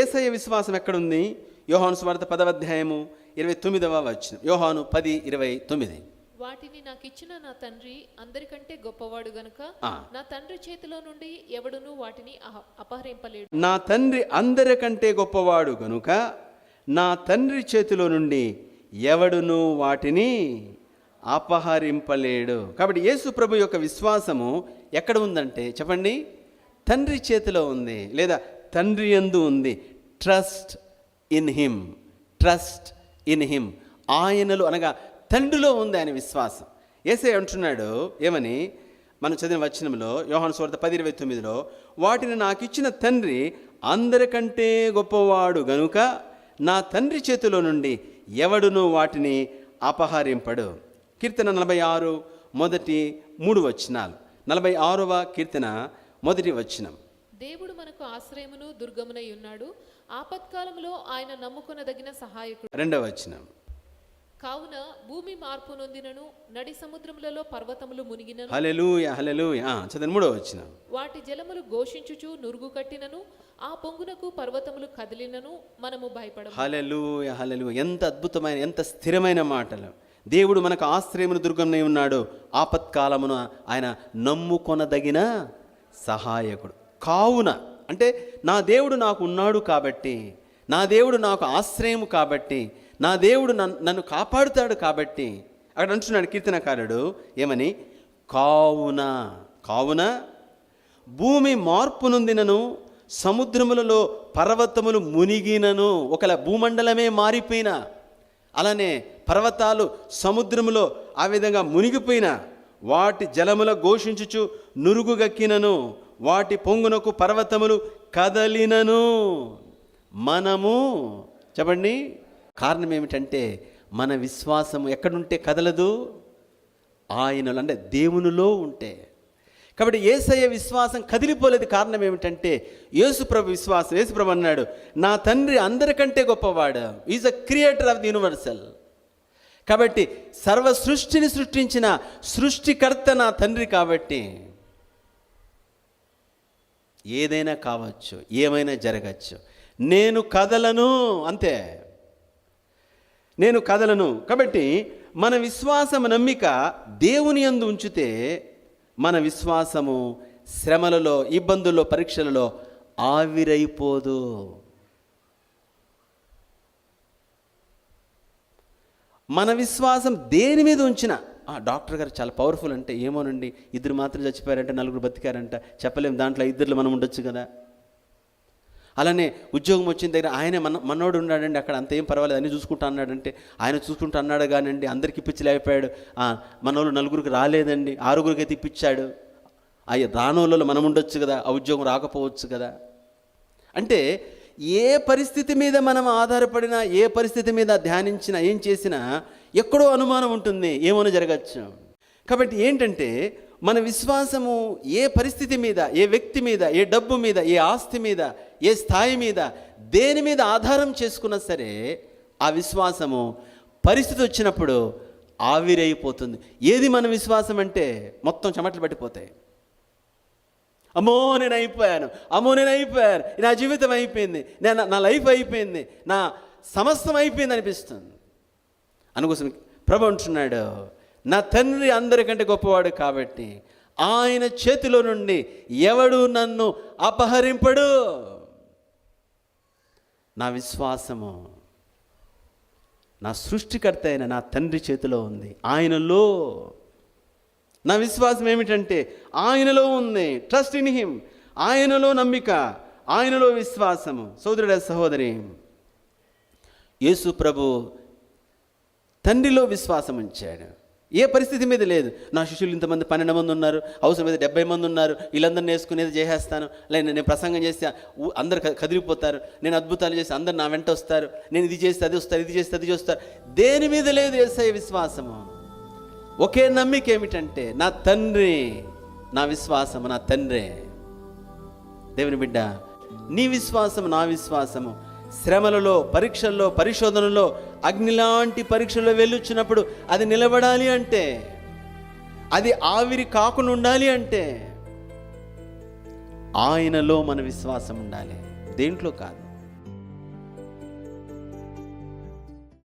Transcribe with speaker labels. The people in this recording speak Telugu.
Speaker 1: ఏసయ్య విశ్వాసం ఎక్కడుంది? యోహాను స్వార్థ పదవ అధ్యాయము ఇరవై తొమ్మిదవ వచ్చిన యోహాను పది ఇరవై తొమ్మిది.
Speaker 2: వాటిని నాకిచ్చిన నా తండ్రి అందరికంటే గొప్పవాడు గనుక. నా తండ్రి చేతిలో నుండి ఎవడునూ వాటిని అపహరింపలేడు.
Speaker 1: నా తండ్రి అందరికంటే గొప్పవాడు గనుక నా తండ్రి చేతిలో నుండి ఎవడును వాటిని అపహరింపలేడు. కాబట్టి యేసు ప్రభు యొక్క విశ్వాసము ఎక్కడ ఉందంటే చెప్పండి? తండ్రి చేతిలో ఉంది. లేదా తండ్రి యందు ఉంది. Trust in him trust in him ఆయనలో అనగా తండ్రిలో ఉంది ఆయన విశ్వాసం. ఏసే అంటున్నాడు ఏమని? మనం చదివిన వచనంలో యోహాను సువార్త పది ఇరవై తొమ్మిదిలో వాటిని నాకు ఇచ్చిన తండ్రి అందరికంటే గొప్పవాడు గనుక నా తండ్రి చేతిలో నుండి ఎవడును వాటిని అపహరింపడు. కీర్తన నలభై ఆరు మొదటి మూడు వచనాలు. నలభై ఆరవ కీర్తన మొదటి వచనం.
Speaker 2: దేవుడు మనకు ఆశ్రయమును దుర్గమునై ఉన్నాడు. ఆపత్కాలంలో ఆయన నమ్ముకొనదగిన సహాయకుడు.
Speaker 1: రెండవ వచనం.
Speaker 2: కావున భూమి మార్పు నొందినను నడి సముద్రములలో పర్వతములు మునిగినను.
Speaker 1: హలెలూయ హలెలూయ ఆ, చదవండి మూడవ వచనం.
Speaker 2: వాటి జలములు ఘోషించుచు నురుగు కట్టినను. ఆ పొంగునకు పర్వతములు కదిలినను మనము భయపడము.
Speaker 1: హలెలూయ హలెలూయ ఎంత అద్భుతమైన ఎంత స్థిరమైన మాటలు. దేవుడు మనకు ఆశ్రయమును దుర్గంనై ఉన్నాడు. ఆపత్కాలమున ఆయన నమ్ముకొనదగిన సహాయకుడు. కావున అంటే నా దేవుడు నాకు ఉన్నాడు కాబట్టి నా దేవుడు నాకు ఆశ్రయము కాబట్టి నా దేవుడు నన్ను నన్ను కాపాడుతాడు కాబట్టి అక్కడ అంటున్నాడు కీర్తనకారుడు ఏమని? కావున కావున భూమి మార్పు నొందినను సముద్రములలో పర్వతములు మునిగినను ఒకల భూమండలమే మారిపోయినా అలానే పర్వతాలు సముద్రములో ఆ విధంగా మునిగిపోయిన వాటి జలముల ఘోషించుచు నురుగు గక్కినను వాటి పొంగునకు పర్వతములు కదలినను. మనము చెప్పండి కారణం ఏమిటంటే మన విశ్వాసము ఎక్కడుంటే కదలదు? ఆయనలో అంటే దేవునిలో ఉంటే. కాబట్టి ఏసయ్య విశ్వాసం కదిలిపోలేదు కారణం ఏమిటంటే యేసుప్రభు విశ్వాసం యేసుప్రభు అన్నాడు నా తండ్రి అందరికంటే గొప్పవాడు. Is a creator of the universal కాబట్టి సర్వ సృష్టిని సృష్టించిన సృష్టికర్త నా తండ్రి కాబట్టి ఏదైనా కావచ్చు ఏమైనా జరగచ్చు. నేను కదలను అంతే. నేను కదలను. కాబట్టి మన విశ్వాసము నమ్మిక దేవుని అందు ఉంచితే మన విశ్వాసము శ్రమలలో ఇబ్బందుల్లో పరీక్షలలో ఆవిరైపోదు. మన విశ్వాసం దేని మీద ఉంచిన ఆ డాక్టర్ గారు చాలా పవర్ఫుల్ అంటే ఏమోనండి ఇద్దరు మాత్రం చచ్చిపోయారంటే నలుగురు బతికారంట. చెప్పలేము దాంట్లో ఇద్దరు మనం ఉండొచ్చు కదా? అలానే ఉద్యోగం వచ్చిన దగ్గర ఆయనే మన మనోడు ఉన్నాడండి అక్కడ అంత ఏం పర్వాలేదు అన్ని చూసుకుంటా అన్నాడంటే ఆయన చూసుకుంటా అన్నాడు కానండి అందరికి ఇప్పించలేకపోయాడు ఆ, మనోళ్ళు నలుగురికి రాలేదండి ఆరుగురికి అయితే ఇప్పించాడు ఆ రానోళ్ళలో మనం ఉండొచ్చు కదా ఆ ఉద్యోగం రాకపోవచ్చు కదా? అంటే ఏ పరిస్థితి మీద మనం ఆధారపడినా ఏ పరిస్థితి మీద ధ్యానించినా ఏం చేసినా ఎక్కడో అనుమానం ఉంటుంది ఏమైనా జరగచ్చు? కాబట్టి ఏంటంటే మన విశ్వాసము ఏ పరిస్థితి మీద ఏ వ్యక్తి మీద ఏ డబ్బు మీద ఏ ఆస్తి మీద ఏ స్థాయి మీద దేని మీద ఆధారం చేసుకున్నా సరే ఆ విశ్వాసము పరిస్థితి వచ్చినప్పుడు ఆవిరైపోతుంది. ఏది మన విశ్వాసం అంటే మొత్తం చెమటలు పట్టిపోతాయి అమ్మో నేను అయిపోయాను అమ్మో నేను అయిపోయాను నా జీవితం అయిపోయింది నేను నా లైఫ్ అయిపోయింది నా సమస్తం అయిపోయింది అనిపిస్తుంది. అందుకోసం ప్రభు అంటున్నాడు నా తండ్రి అందరికంటే గొప్పవాడు కాబట్టి ఆయన చేతిలో నుండి ఎవడు నన్ను అపహరింపడు? నా విశ్వాసము నా సృష్టికర్త అయిన నా తండ్రి చేతిలో ఉంది. ఆయనలో నా విశ్వాసం ఏమిటంటే ఆయనలో ఉంది ట్రస్ట్ ఇన్ హిమ్ ఆయనలో నమ్మిక ఆయనలో విశ్వాసము. సోదరుడ సహోదరి యేసు ప్రభు తండ్రిలో విశ్వాసం ఉంచాడు. ఏ పరిస్థితి మీద లేదు. నా శిష్యులు ఇంతమంది పన్నెండు మంది ఉన్నారు అవసరమైతే డెబ్బై మంది ఉన్నారు వీళ్ళందరిని వేసుకునేది చేసేస్తాను లేదా నేను ప్రసంగం చేస్తే అందరు కదిలిపోతారు. నేను అద్భుతాలు చేస్తే అందరు నా వెంట వస్తారు. నేను ఇది చేస్తే అది వస్తారు ఇది చేస్తే అది చేస్తారు. దేని మీద లేదు ఏసై విశ్వాసము. ఒకే నమ్మిక ఏమిటంటే నా తండ్రి నా విశ్వాసం నా తండ్రే. దేవుని బిడ్డ నీ విశ్వాసం నా విశ్వాసము శ్రమలలో పరీక్షల్లో పరిశోధనలో అగ్నిలాంటి పరీక్షల్లో వెళ్ళొచ్చినప్పుడు అది నిలబడాలి అంటే అది ఆవిరి కాకుండా ఉండాలి అంటే ఆయనలో మన విశ్వాసం ఉండాలి. దేంట్లో కాదు.